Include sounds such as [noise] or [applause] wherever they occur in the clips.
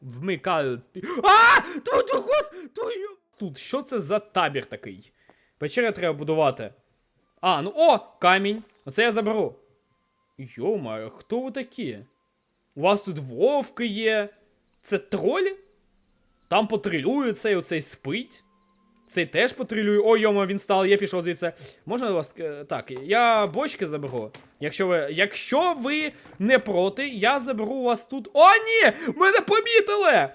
вмикають. А! Тут, тут, твою... Тут, що це за табір такий? Вечеря треба будувати. А, ну о! Камінь. Оце я заберу. Йома, хто ви такі? У вас тут вовки є. Це тролі? Там патрулює цей оцей спить. Цей теж патрулює. Ой, йома, він став, я пішов звідси. Можна вас. е, Так, я бочки заберу. Якщо ви. Якщо ви не проти, я заберу вас тут. О, ні! Мене помітили!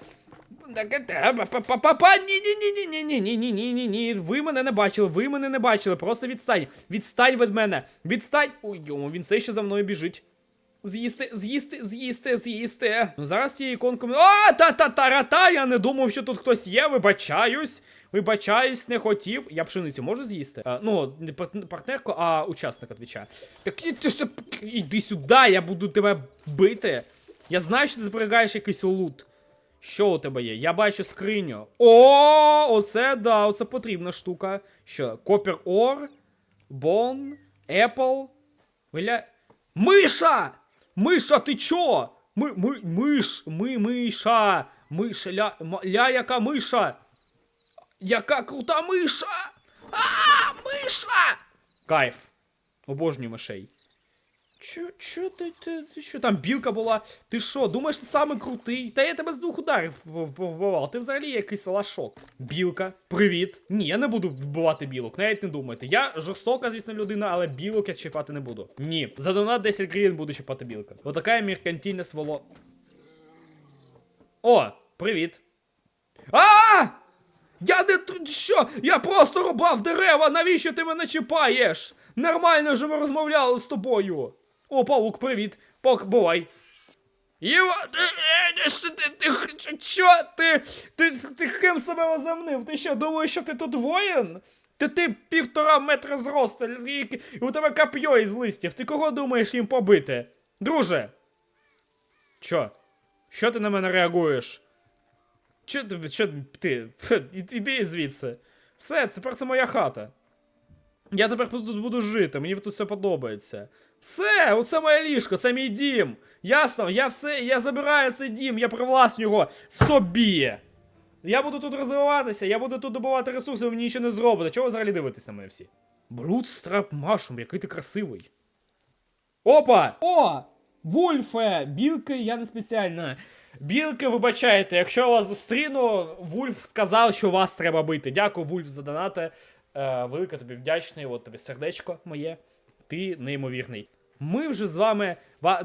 Па-па-па, ні, ні, ні, ні, ні, ні, ні, ні, ні, ні. Ви мене не бачили, ви мене не бачили. Просто відстань. Відстань від мене. Відстань. Ой, йому, він все ще за мною біжить. З'їсти, з'їсти, з'їсти, з'їсти. Ну зараз цією іконкою. А, та-та-та-ра-та! Я не думав, що тут хтось є. Вибачаюсь. Вибачаюсь, не хотів. Я пшеницю можу з'їсти? А, ну, не пар- партнерку, а учасник відвічає. Так іди сюди, я буду тебе бити. Я знаю, що ти зберігаєш якийсь лут. Що у тебе є? Я бачу скриню. О, оце да, оце потрібна штука. Що? Copper Ore, Bone, Apple. Виля... Миша! Миша, ти чо? Ми, ми, миш, ми, миша. Миша, ля, ля, яка миша? Яка крута миша! А, миша! Кайф. Обожнюю мишей. Чо, чо ти, ти, ти що там білка була? Ти що, думаєш, ти самий крутий? Та я тебе з двох ударів вб- вб- вбивав. Ти взагалі якийсь лашок. Білка, привіт. Ні, я не буду вбивати білок, навіть не думайте. Я жорстока, звісно, людина, але білок я чіпати не буду. Ні. За донат 10 гривень буду чіпати білка. Отака меркантильна своло. О, привіт. А! Я не тут що? Я просто рубав дерева, навіщо ти мене чіпаєш? Нормально ж ми розмовляли з тобою. О, павук, привіт. Пок, бувай. Єва, ти, е, що ти, ти, ти, що ти, ти, ти ким себе возомнив? Ти що, думаєш, що ти тут воїн? Ти ти півтора метра зросту, і, і у тебе коп'є із листів. Ти кого думаєш їм побити? Друже. Що? Що ти на мене реагуєш? Що ти, що Іди звідси. Все, тепер це моя хата. Я тепер тут буду жити, мені тут все подобається. Все, оце моє ліжко, це мій дім. Ясно, я все, я забираю цей дім, я привласню його собі. Я буду тут розвиватися, я буду тут добувати ресурси, мені нічого не зробите. Чого взагалі дивитесь на мене всі? Блудстрап Машум, який ти красивий. Опа! О! Вульфе! Білки, я не спеціально. Білки, вибачайте, якщо я вас зустріну, Вульф сказав, що вас треба бити. Дякую, Вульф, за донати. Е, велике тобі вдячний, от тобі сердечко моє. Ти неймовірний. Ми вже з вами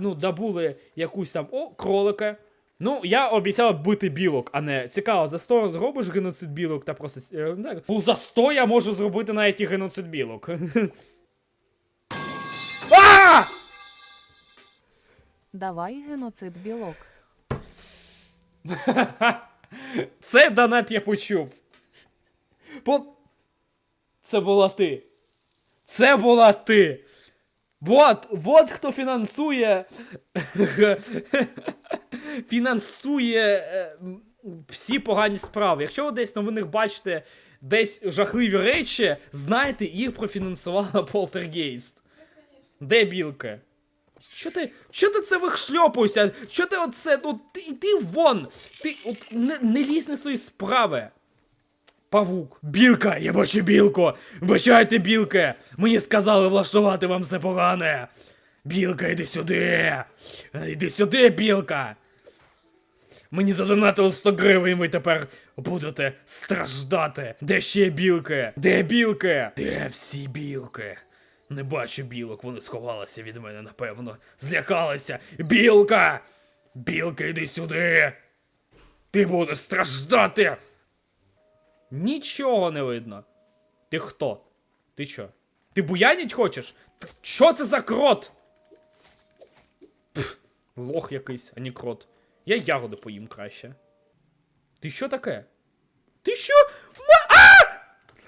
ну, добули якусь там о, кролика. Ну, я обіцяв бити білок, а не цікаво, за 100 зробиш геноцид білок та просто. Е, знаю. ну, за 100 я можу зробити навіть і геноцид білок. [laughs] а! Давай геноцид білок. [laughs] Це донат я почув. Бо... Це була ти. Це була ти. Вот, вот хто фінансує. фінансує е, всі погані справи. Якщо ви десь на новинах бачите десь жахливі речі, знайте, їх профінансувала Полтергейст. Де білка? Що ти, що ти це вихшльопуєшся? Що ти оце? Ну ти іди вон! Ти от не, не лізь на свої справи. Павук, білка, я бачу білку. Вибачайте, білка. Мені сказали влаштувати вам все погане. Білка, іди сюди. Е, Іди сюди, білка. Мені задонатили 100 гривень, ви тепер будете страждати. Де ще білки? Де білки? Де всі білки? Не бачу білок, вони сховалися від мене, напевно. Злякалися. Білка! Білка, йди сюди! Ти будеш страждати! Нічого не видно. Ти хто? Ти що? Ти буяніть хочеш? Що це за крот? Пф, лох якийсь, а не крот. Я ягоди поїм краще. Ти що таке? Ти що? Ма- А!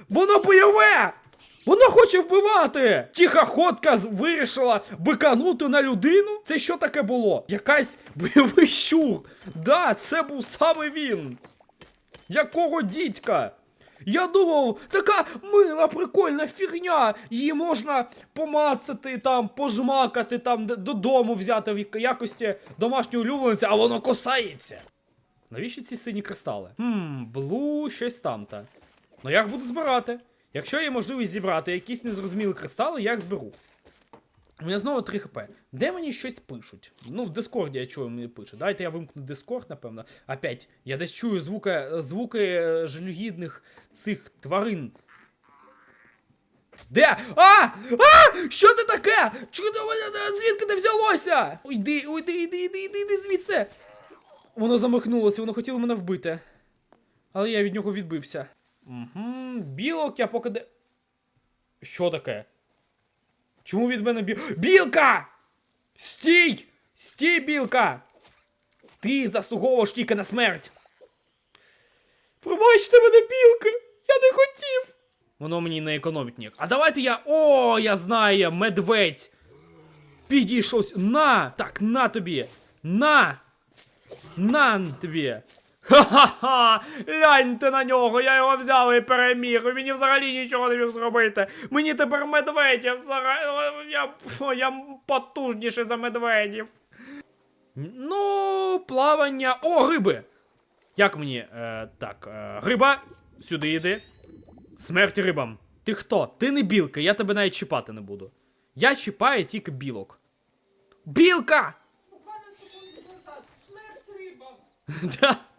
Воно бойове! Воно хоче вбивати! Тихоходка вирішила биканути на людину? Це що таке було? Якась бойовий щур! Да, це був саме він! Якого дідька? Я думав, така мила, прикольна фігня. Її можна помацати, там, пожмакати, там, додому взяти в якості домашнього улюбленця, а воно косається. Навіщо ці сині кристали? Хм, блу, щось там-то. Ну як буду збирати? Якщо є можливість зібрати якісь незрозумілі кристали, я їх зберу. У мене знову 3 хп. Де мені щось пишуть? Ну, в Дискорді я чую, мені пишуть. Дайте я вимкну Дискорд, напевно. Опять, я десь чую звуки, звуки е, жалюгідних цих тварин. Де? А! А! Що це таке? Чудо, звідки це взялося? Уйди, уйди, йди, йди, йди, йди звідси. Воно замахнулося, воно хотіло мене вбити. Але я від нього відбився. Угу, білок я поки де. Що таке? Чому від мене бі... Білка! Стій! Стій, білка! Ти заслуговуєш тільки на смерть. Пробачте мене, білка! Я не хотів! Воно мені не економить ніяк. А давайте я. О, я знаю, медведь! Підійшовся. На! Так, на тобі! На! На тобі! Ха-ха-ха! Гляньте на нього, я його взяв і переміг. і Мені взагалі нічого не міг зробити. Мені тепер медведів взагалі. Я, я потужніший за медведів. Ну, плавання. О, риби! Як мені? Е, так, е, риба, сюди йди. Смерть рибам. Ти хто? Ти не білка, я тебе навіть чіпати не буду. Я чіпаю тільки білок. Білка! Буквально секунду назад. Смерть рибам. [laughs]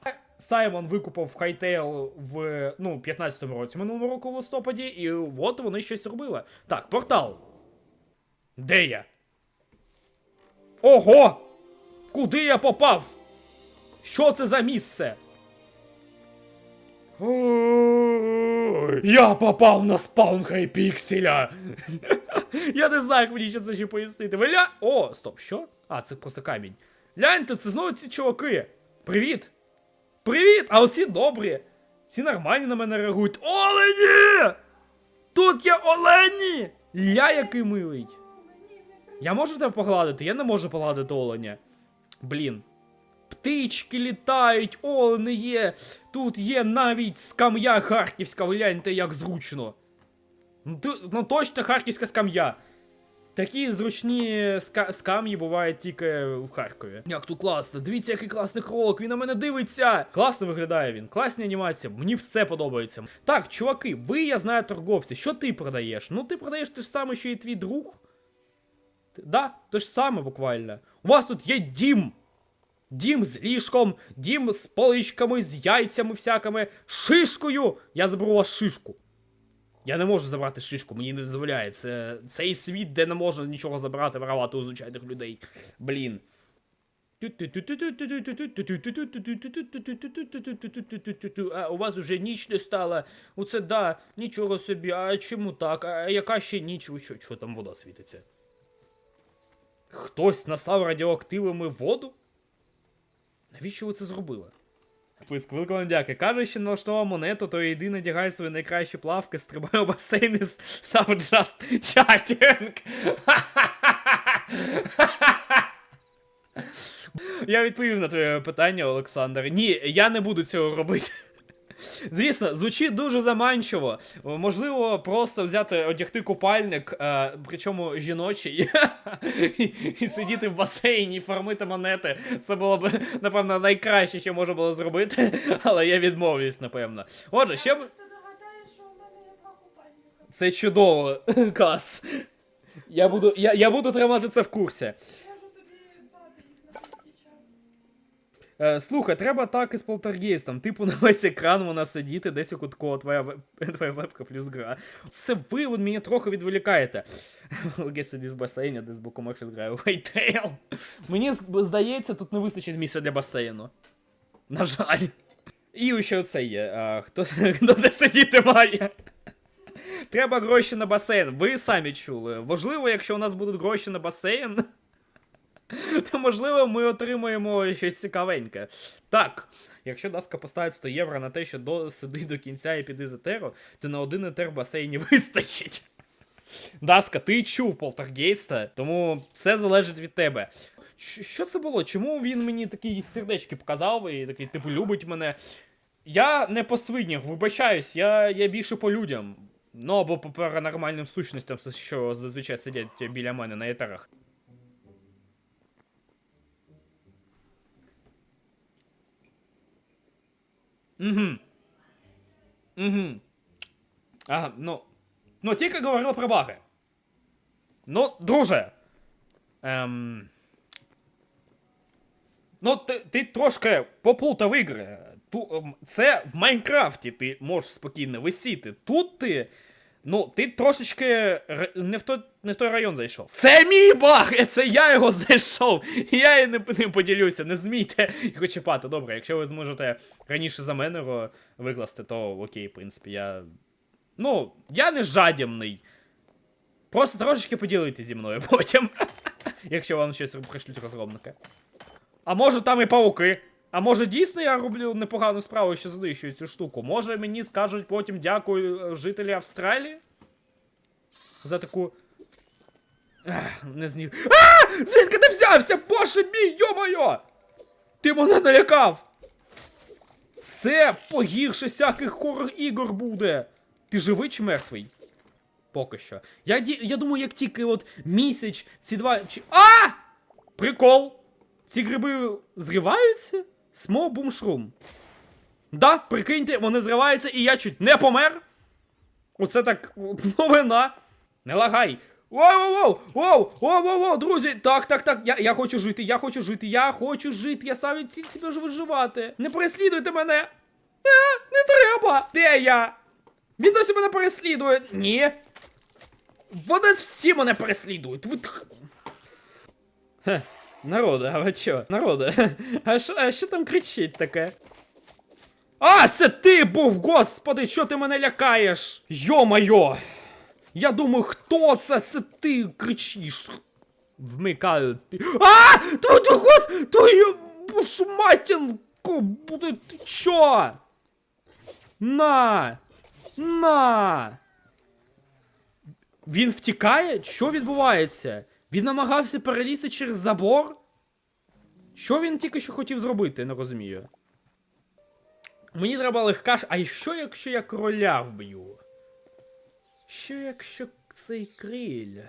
Саймон викупав Хайтейл в ну, 15-му році минулого року в листопаді, і от вони щось робили. Так, портал. Де я? Ого! Куди я попав? Що це за місце? Я попав на спаун хайпікселя. [laughs] Я не знаю, як мені ще це ще пояснити. Ви ля... О, стоп, що? А, це просто камінь. Гляньте, це знову ці чуваки. Привіт! Привіт! А оці добрі. Ці нормальні на мене реагують. Олені! Тут є олені! Ля який милий. Я можу тебе погладити? Я не можу погладити оленя. Блін. Птички літають, олени є. Тут є навіть скам'я харківська, гляньте, як зручно. Ну, ну точно харківська скам'я. Такі зручні ска- скам'ї бувають тільки в Харкові. Як тут класно. Дивіться, який класний кролик, він на мене дивиться. Класно виглядає він. Класні анімації, мені все подобається. Так, чуваки, ви, я знаю, торговці. Що ти продаєш? Ну, ти продаєш те ж саме, що і твій друг. Да, те ж саме буквально. У вас тут є дім. Дім з ліжком, дім з поличками, з яйцями всякими, шишкою. Я заберу у вас шишку. Я не можу забрати шишку, мені не дозволяє. Це цей світ, де не можна нічого забрати, воровати у звичайних людей. Блін. А у вас уже ніч не стала. Оце да, нічого собі. А чому так? А яка ще ніч? Що, що там вода світиться? Хтось наслав радіоактивами воду? Навіщо ви це зробили? Писк, великого вам. Каже, що налаштував монету, то йди надягай свої найкращі плавки, стрибай у басейн і став джаст чатінг. Я відповів на твоє питання, Олександр. Ні, я не буду цього робити. Звісно, звучить дуже заманчиво. Можливо, просто взяти, одягти купальник, е, причому жіночий, і, [laughs] і сидіти в басейні, і фармити монети. Це було б, напевно, найкраще, що можна було зробити, [laughs] але я відмовлюсь, напевно. Отже, ще Я б. Це чудово, [laughs] клас. Я буду, я, я буду тримати це в курсі. Можу тобі дати їх на такий час. Е, слухай, треба так із полтергейстом. Типу на весь екран вона сидіти, десь у кутку твоя, [laughs] твоя вебка плюс гра. Це ви от мене трохи відволікаєте. [laughs] Полтергейст сидить в басейні, де з боку Морфіс грає у Хейтейл. Мені здається, тут не вистачить місця для басейну. На жаль. І ще оце є. А, хто, [laughs] хто де сидіти має? Треба гроші на басейн. Ви самі чули. Важливо, якщо у нас будуть гроші на басейн [laughs] то можливо ми отримаємо щось цікавеньке. Так, якщо Даска поставить 100 євро на те, що до, сиди до кінця і піди з етеру, то на один етер в басейні [laughs] вистачить. Даска, ти чув полтергейста, тому все залежить від тебе. Що це було? Чому він мені такі сердечки показав і такий, типу, любить мене? Я не по свинях, вибачаюсь, я, я більше по людям. Ну або по паранормальним сущностям, що зазвичай сидять біля мене на етерах. Угу. Угу. Ага, ну. Ну, тільки говорив про баги. Ну, друже. Ем... Ну, ти, ти трошки поплутав ігри. Ту, ем, це в Майнкрафті ти можеш спокійно висіти. Тут ти. Ну, ти трошечки не в, той, не в той район зайшов. Це мій баг! [laughs] Це я його знайшов! І я і не, не поділюся, не змійте його чіпати. Добре, якщо ви зможете раніше за мене його викласти, то окей, в принципі, я. Ну, я не жадібний. Просто трошечки поділити зі мною [laughs] потім. [laughs] Якщо вам щось пришлють розробники. А може там і пауки. А може дійсно я роблю непогану справу, що знищую цю штуку. Може мені скажуть потім дякую е, жителі Австралії? За таку. Ех, не знів. А! Звідки ти взявся? Боже мій, йо-моє! Ти мене налякав! Це погірше всяких хоррор ігор буде. Ти живий чи мертвий? Поки що. Я, ді- я думаю, як тільки от місяць, ці два. Чи... А! Прикол! Ці гриби зриваються? Смол бумшрум. Да, прикиньте, вони зриваються, і я чуть не помер. Оце так [laughs] новина. Не лагай. Воу-воу-воу! Воу! Воу-воу-воу, друзі! Так, так, так. Я, я хочу жити, я хочу жити, я хочу жити. Я ставлю ціль себе виживати. Не переслідуйте мене! Не, не треба! Де я? Він досі мене переслідує. Ні. Вони всі мене переслідують. Ви... Хе, народе, а ви чо? Народе, [laughs] а що, а що там кричить таке? А, це ти був, господи, що ти мене лякаєш? Йо-майо! Я думаю, хто це? Це ти кричиш. Вмикаю. А! Твою гос! Твою матінку! Буде ти чо? На! На! Він втікає? Що відбувається? Він намагався перелізти через забор? Що він тільки що хотів зробити, не розумію. Мені треба легка ж. А що якщо я короля вб'ю? Що якщо цей криль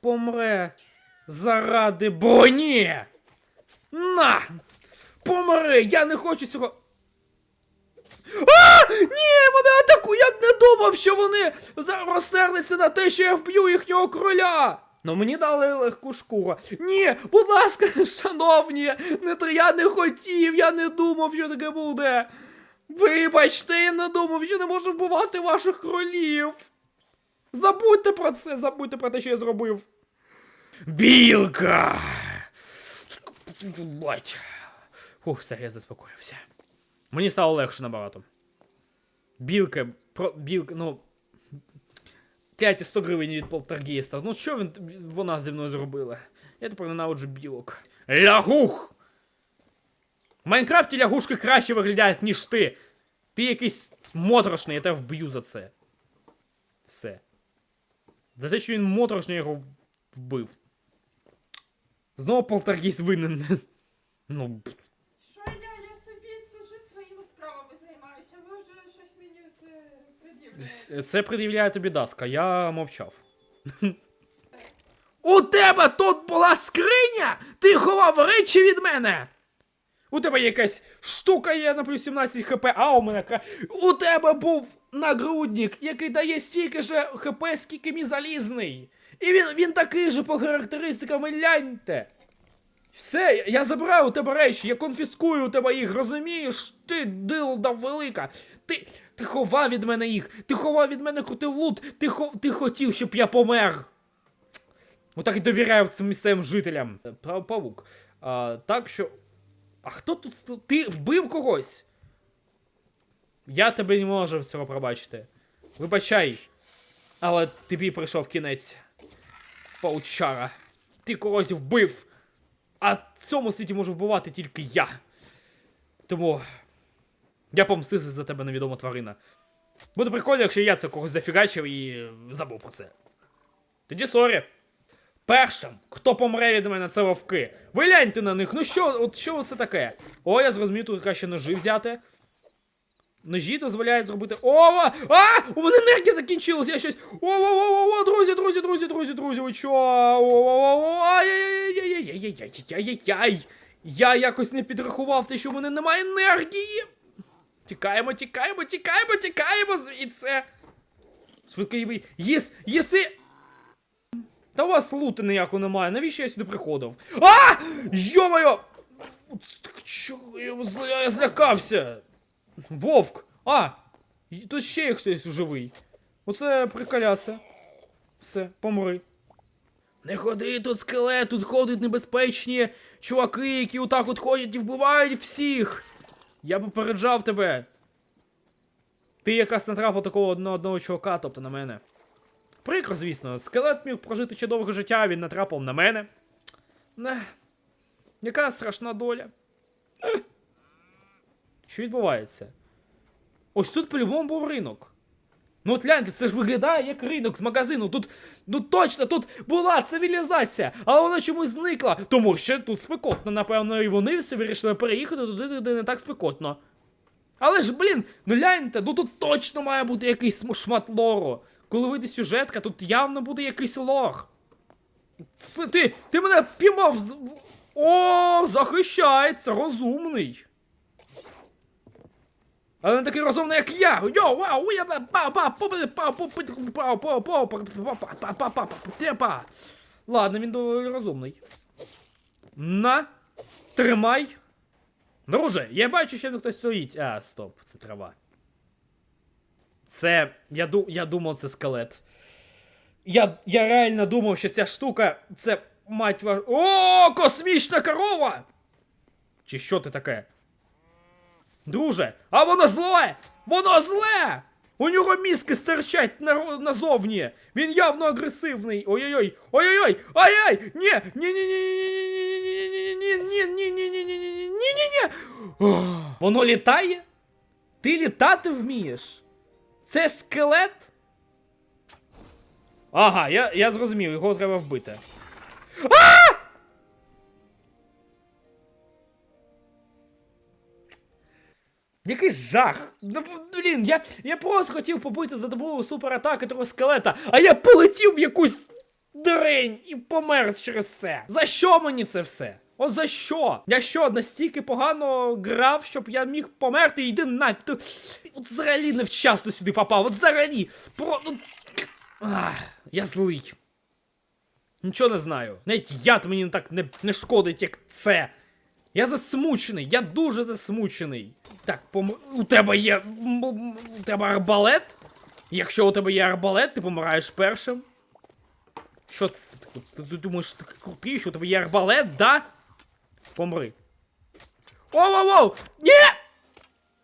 помре заради броні? На! Помре! Я не хочу цього. А! Ні, вони атакують! Я не думав, що вони розсердяться на те, що я вб'ю їхнього короля! Ну мені дали легку шкуру. Ні, будь ласка, [laughs] шановні, не я не хотів, я не думав, що таке буде. Вибачте, я не думав, що не можу вбивати ваших королів. Забудьте про це, забудьте про те, що я зробив. Білка! Бать. Фух, все, я заспокоївся. Мені стало легше набагато. Білка, про білка, ну. Кляті 100 гривень від полтергейста. Ну що він, вона зі мною зробила? Я тепер ненавиджу білок. Лягух! В Майнкрафті лягушки краще виглядають, ніж ти. Ти якийсь моторошний, я тебе вб'ю за це. Все. За те, що він моторошний, я його вбив. Знову полтергейст винен. [laughs] Ну, Це пред'являє тобі Даска, я мовчав. [laughs] У тебе тут була скриня? Ти ховав речі від мене? У тебе якась штука є на плюс 17 хп, а у мене. У тебе був нагрудник, який дає стільки же хп, скільки мій залізний. І він, він такий же по характеристикам, гляньте. Все, я забираю у тебе речі, я конфіскую у тебе їх, розумієш? Ти дилда велика. Ти, ти ховав від мене їх, ти ховав від мене крутий лут, ти, хо, ти хотів, щоб я помер. Отак і довіряю цим місцевим жителям. Павук. А, так що. А хто тут. Ти вбив когось? Я тебе не можу цього пробачити. Вибачай. Але тобі прийшов кінець. Паучара. Ти когось вбив. А в цьому світі можу вбивати тільки я. Тому. Я помстився за тебе невідома тварина. Буде прикольно, якщо я це когось зафігачив і забув про це. Тоді сорі. Першим, хто помре від мене, це вовки. Ви гляньте на них. Ну що, от що це таке? О, я зрозумів, тут краще ножі взяти. Ножі дозволяють зробити. Ова! А! У мене енергія закінчилась! Я щось. Ова-во-во-во! Друзі, друзі, друзі, друзі, друзі! Ви чо? Ай-яй-яй-яй-яй-яй-яй-яй-яй-яй-яй. Я якось не підрахував те, що в мене немає енергії! Тікаємо, тікаємо, тікаємо, тікаємо звідси! Швидко їби. Їс! Їси! Та у вас лути ніякого немає. Навіщо я сюди приходив? А! Йо-моє! Я злякався! Вовк! А! Тут ще є хтось живий. Оце приколяса. Все, помри. Не ходи тут скелет, тут ходять небезпечні чуваки, які отак от ходять і вбивають всіх. Я попереджав тебе. Ти якраз натрапив такого на одного чувака, тобто на мене. Прикро, звісно, скелет міг прожити ще довге життя, він натрапив на мене. Не. Яка страшна доля. Що відбувається? Ось тут по-любому був ринок. Ну от гляньте, це ж виглядає як ринок з магазину. Тут, ну точно, тут була цивілізація, але вона чомусь зникла. Тому що тут спекотно, напевно, і вони всі вирішили переїхати туди, де не так спекотно. Але ж, блін, ну гляньте, ну тут точно має бути якийсь шмат лору. Коли вийде сюжетка, тут явно буде якийсь лор. Ти, ти мене піймав з... О, захищається, розумний. Але не такий розумний, як я. Йо, вау, па па па па па па па па па па па Ладно, він доволі розумний. На, тримай. Друже, я бачу, що хтось стоїть. А, стоп, це трава. Це. Я, ду, я думав, це скелет. Я, я реально думав, що ця штука. Це мать ваш. О, космічна корова! Чи що ти таке? Друже, а воно зле! Воно зле! У нього мізки стирчать на, назовні. Він явно агресивний. Ой-ой-ой. Ой-ой-ой. Ай-ай! Ні! Ні, ні, ні, ні, ні, ні, ні, ні, ні, ні, ні, ні, ні, ні. Воно літає? Ти літати вмієш? Це скелет? Ага, я, я зрозумів, його треба вбити. Який жах! Ну, блін, я, я просто хотів побити за допомогою суператаки того скелета, а я полетів в якусь дрень і помер через це. За що мені це все? От за що? Я що, настільки погано грав, щоб я міг померти і йди нафіг. Ти- От взагалі невчасно сюди попав, от взагалі. Про... ну, Ах, я злий. Нічого не знаю. Навіть яд мені так не, не шкодить, як це. Я засмучений, я дуже засмучений. Так, пом... у тебе є. У тебе арбалет? Якщо у тебе є арбалет, ти помираєш першим. Що це? Ти, ти думаєш, ти крутий, що у тебе є арбалет, да? Помри. Оу-оу-оу! Ні!